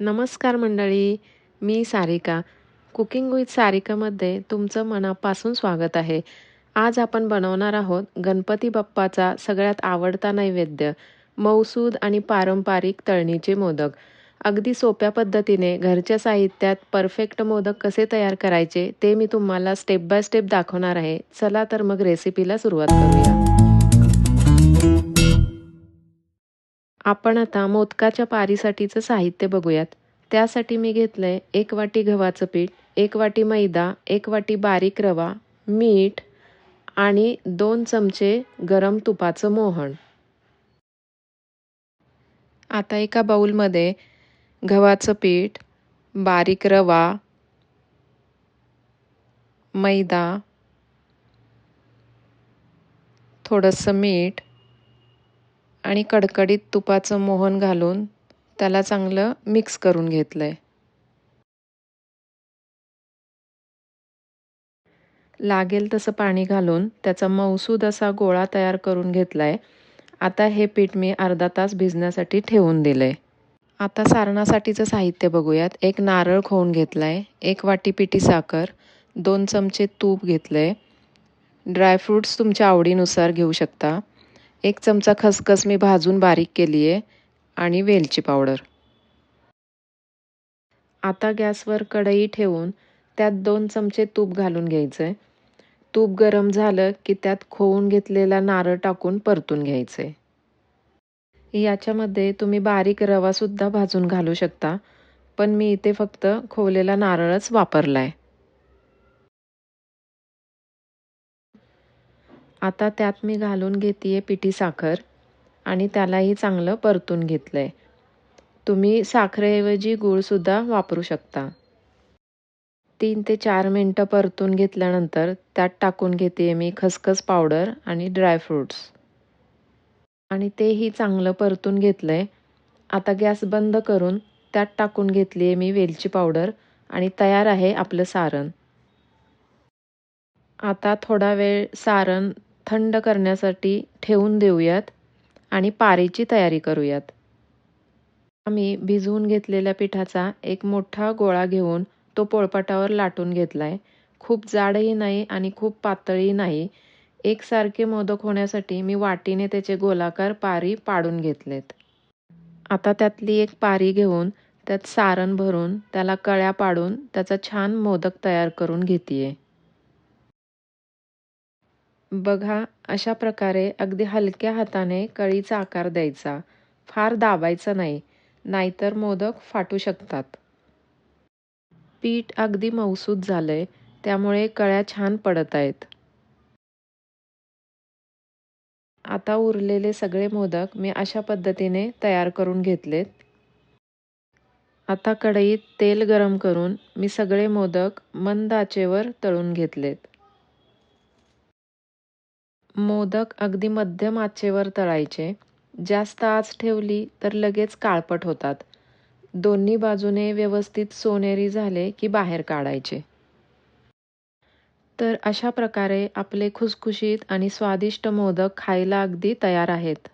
नमस्कार मंडळी मी सारिका. कुकिंग विथ सारिकामध्ये तुमचं मनापासून स्वागत आहे. आज आपण बनवणार आहोत गणपती बाप्पाचा सगळ्यात आवडता नैवेद्य मौसूद आणि पारंपरिक तळणीचे मोदक. अगदी सोप्या पद्धतीने घरच्या साहित्यात परफेक्ट मोदक कसे तयार करायचे ते मी तुम्हाला स्टेप बाय स्टेप दाखवणार आहे. चला तर मग रेसिपीला सुरुवात करूया. आपण आता मोदकाच्या पारीसाठीचं साहित्य बघूयात. त्यासाठी मी घेतलं आहे एक वाटी गव्हाचं पीठ एक वाटी मैदा एक वाटी बारीक रवा मीठ आणि दोन चमचे गरम तुपाचं मोहन. आता एका बाऊलमध्ये गव्हाचं पीठ बारीक रवा मैदा थोडंसं मीठ आणि कडकडीत तुपाचं मोहन घालून त्याला चांगलं मिक्स करून घेतलंय. लागेल तसं पाणी घालून त्याचा मौसूद असा गोळा तयार करून घेतलाय. आता हे पीठ मी अर्धा तास भिजण्यासाठी ठेवून दिलंय. आता सारणासाठीचं साहित्य बघूयात. एक नारळ खोवून घेतलाय एक वाटी पिठी साखर दोन चमचे तूप घेतलंय. ड्रायफ्रूट्स तुमच्या आवडीनुसार घेऊ शकता. एक चमचा खसखस मी भाजून बारीक केली आहे आणि वेलची पावडर. आता गॅसवर कढई ठेवून त्यात दोन चमचे तूप घालून घ्यायचं. आहे तूप गरम झालं की त्यात खोवून घेतलेला नारळ टाकून परतून घ्यायचं. आहे याच्यामध्ये तुम्ही बारीक रवासुद्धा भाजून घालू शकता पण मी इथे फक्त खोवलेला नारळच वापरला आहे आता त्यात मी घालून घेते पिठी साखर आणि त्यालाही चांगलं परतून घेतलं आहे तुम्ही साखरेऐवजी गूळसुद्धा वापरू शकता. तीन ते चार मिनटं परतून घेतल्यानंतर त्यात टाकून घेते मी खसखस पावडर आणि ड्रायफ्रूट्स आणि तेही चांगलं परतून घेतलं आहे आता गॅस बंद करून त्यात टाकून घेतली आहे मी वेलची पावडर आणि तयार आहे आपलं सारण. आता थोडा वेळ सारण थंड करण्यासाठी ठेवून देऊयात आणि पारीची तयारी करूयात. आम्ही भिजवून घेतलेल्या पिठाचा एक मोठा गोळा घेऊन तो पोळपाटावर लाटून घेतलाय. खूप जाडही नाही आणि खूप पातळही नाही. एकसारखे मोदक होण्यासाठी मी वाटीने त्याचे गोलाकार पारी पाडून घेतलेत. आता त्यातली एक पारी घेऊन त्यात सारण भरून त्याला कळ्या पाडून त्याचा छान मोदक तयार करून घेते बघा अशा प्रकारे अगदी हलक्या हाताने कळीचा आकार द्यायचा. फार दाबायचा नाही नाहीतर मोदक फाटू शकतात. पीठ अगदी मौसूद झालंय त्यामुळे कळ्या छान पडत आहेत. आता उरलेले सगळे मोदक मी अशा पद्धतीने तयार करून घेतलेत. आता कढईत तेल गरम करून मी सगळे मोदक मंद आचेवर तळून घेतलेत. मोदक अगदी मध्यम आचेवर तळायचे. जास्त आच ठेवली तर लगेच काळपट होतात. दोन्ही बाजूने व्यवस्थित सोनेरी झाले की बाहेर काढायचे. तर अशा प्रकारे आपले खुसखुशीत आणि स्वादिष्ट मोदक खायला अगदी तयार आहेत.